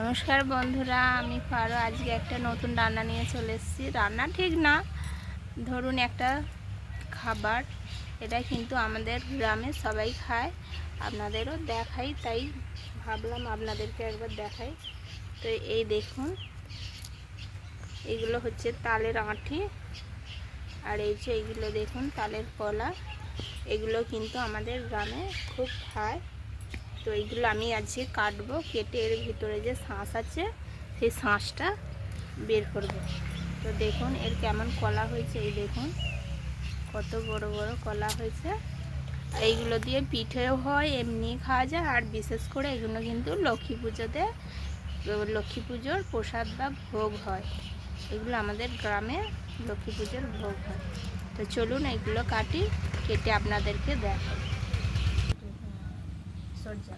নমস্কার বন্ধুরা, আমি পারো আজকে একটা নতুন রান্না নিয়ে চলে এসেছি। রান্না ঠিক না। ধরুন একটা খাবার, এটা কিন্তু আমাদের গ্রামে সবাই খায়, আপনাদেরও দেখাই, তাই ভাবলাম আপনাদেরকে একবার দেখাই। তো এই দেখুন, এগুলো হচ্ছে তালের আঁটি আর এই যে এইগুলো দেখুন, তালের কলা, এগুলো কিন্তু আমাদের গ্রামে খুব খায়। তো এইগুলো আমি আজকে কাটবো, কেটে এর ভিতরে যে শাঁস আছে, সেই শাঁসটা বের করব। তো দেখুন এর কেমন কলা হয়েছে, এই দেখুন। কত বড় বড় কলা হয়েছে। এইগুলো দিয়ে পিঠেও হয়, এমনি খাওয়া যায়, আর বিশেষ করে এগুলো কিন্তু লক্ষ্মী পুজোতে, লক্ষ্মী পুজোর প্রসাদ বা ভোগ হয়। এগুলো আমাদের গ্রামে লক্ষ্মী পুজোর ভোগ হয়। তো চলুন এগুলো কাটি, কেটে আপনাদেরকে দেখাই। সরষা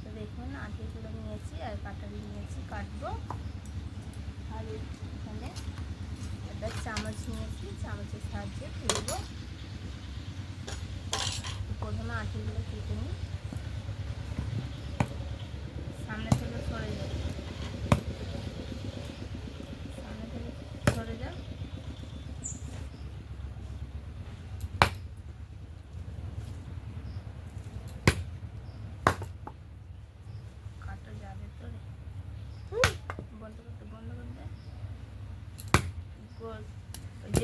তো দেখুন আটিগুলো নিয়েছি আর কাটারি নিয়েছি, কাটবো। আর এখানে একটা চামচ নিয়েছি, চামচের সাহায্যে তুলব। প্রথমে আটিগুলো কেটে নিই।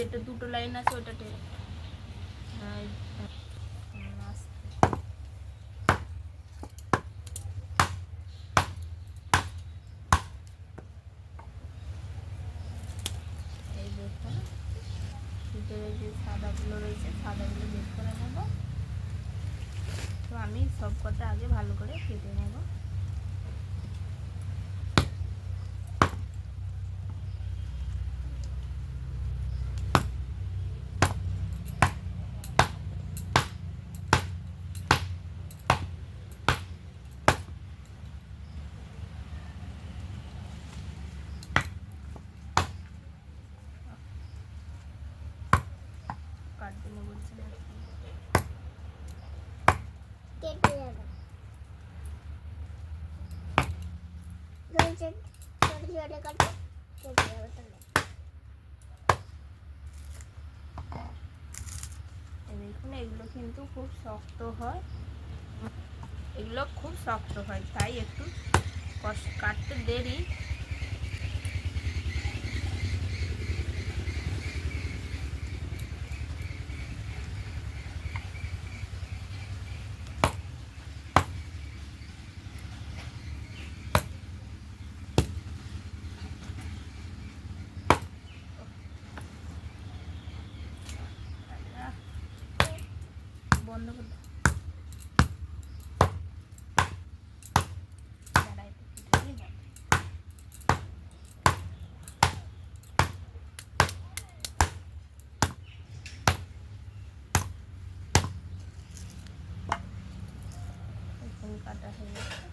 যেটা দুটো লাইন আছে ওটা টেনে হ্যাঁ। ভিতরে যে সাদাগুলো রয়েছে, সাদাগুলো করে নেব। তো আমি সব আগে ভালো করে কেটে নেব। বলছি না তাহলে এই দেখুন এগুলো কিন্তু খুব শক্ত হয়। এগুলো খুব শক্ত হয় তাই একটু কষ্ট কাটতে দেরি বন্ধ করে দাও। দাঁড়া, একটু কেটে দিয়ে দাও। এখন কাটা হয়ে গেছে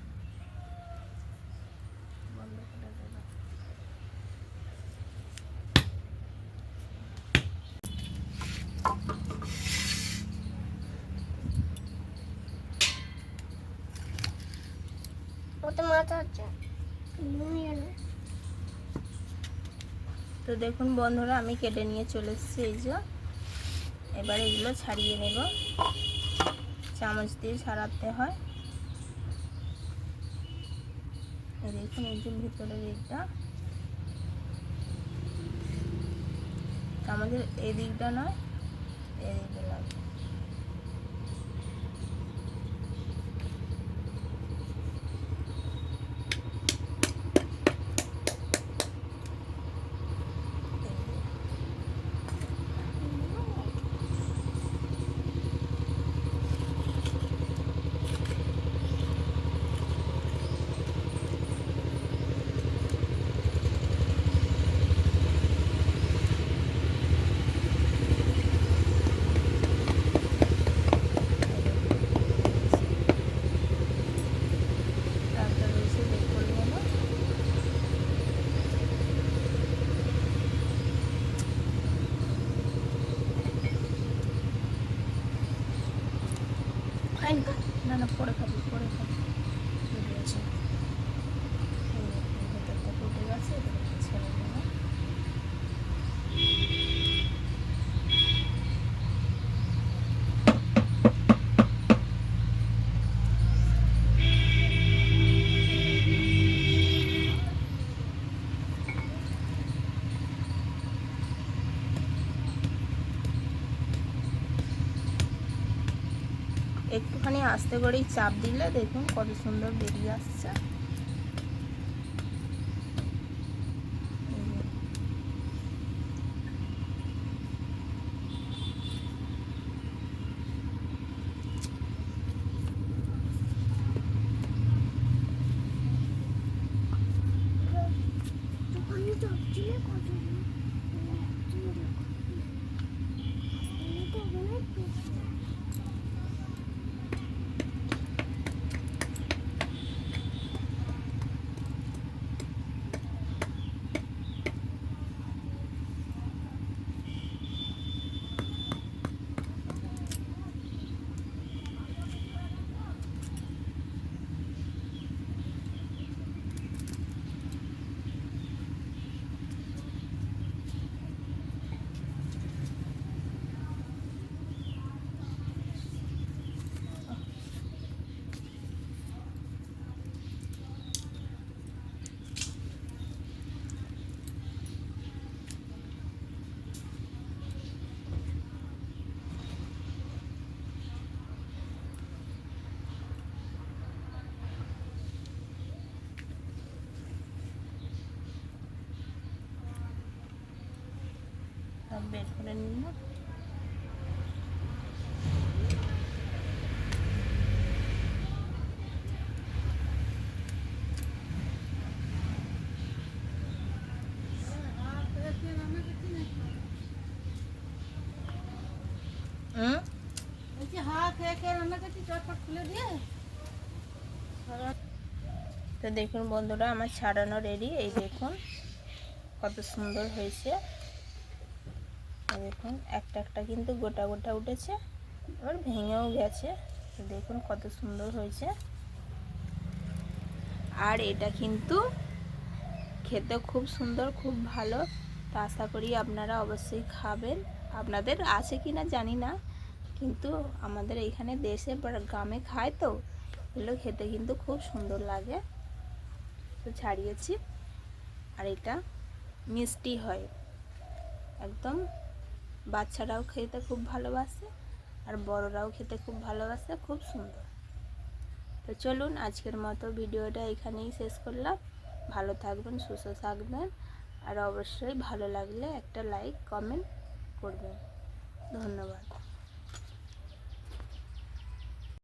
বন্ধ করে দেবো ওতে মাথা হচ্ছে নুই এলো তো দেখুন বন্ধুরা, আমি কেটে নিয়ে চলে এসেছি এই যে। এবার এগুলো ছাড়িয়ে নেব। চামচ দিয়ে ছাড়াতে হয়। দেখুন, এই যে ভিতরের দিকটা আমাদের এদিকটা নয়, এদিকটা দিকটা লাগবে 诶你看那那破了快去破了 একটুখানি আস্তে করেই চাপ দিলে দেখুন কত সুন্দর বেরিয়ে আসছে। বের করে নিলাম হুম? বলছি হাত খেয়ে খেয়ে রান্না চটপট খুলে দিয়ে। তো দেখুন বন্ধুরা আমার ছাড়ানো রেডি। এই দেখুন কত সুন্দর হয়েছে। দেখুন, একটা একটা কিন্তু গোটা গোটা উঠেছে আবার ভেঙেও গেছে। দেখুন কত সুন্দর হয়েছে। আর এটা কিন্তু খেতে খুব সুন্দর, খুব ভালো। তা আশা করি আপনারা অবশ্যই খাবেন। আপনাদের আছে কি না জানি না, কিন্তু আমাদের এখানে দেশে গ্রামে খায় তো, এগুলো খেতে কিন্তু খুব সুন্দর লাগে। তো ছাড়িয়েছি। আর এটা মিষ্টি হয়, একদম বাচ্চারাও খেতে খুব ভালোবাসে আর বড়রাও খেতে খুব ভালোবাসে, খুব সুন্দর। তো চলুন আজকের মতো ভিডিওটা এখানেই শেষ করলাম। ভালো থাকবেন, সুস্থ থাকবেন আর অবশ্যই ভালো লাগলে একটা লাইক কমেন্ট করবেন।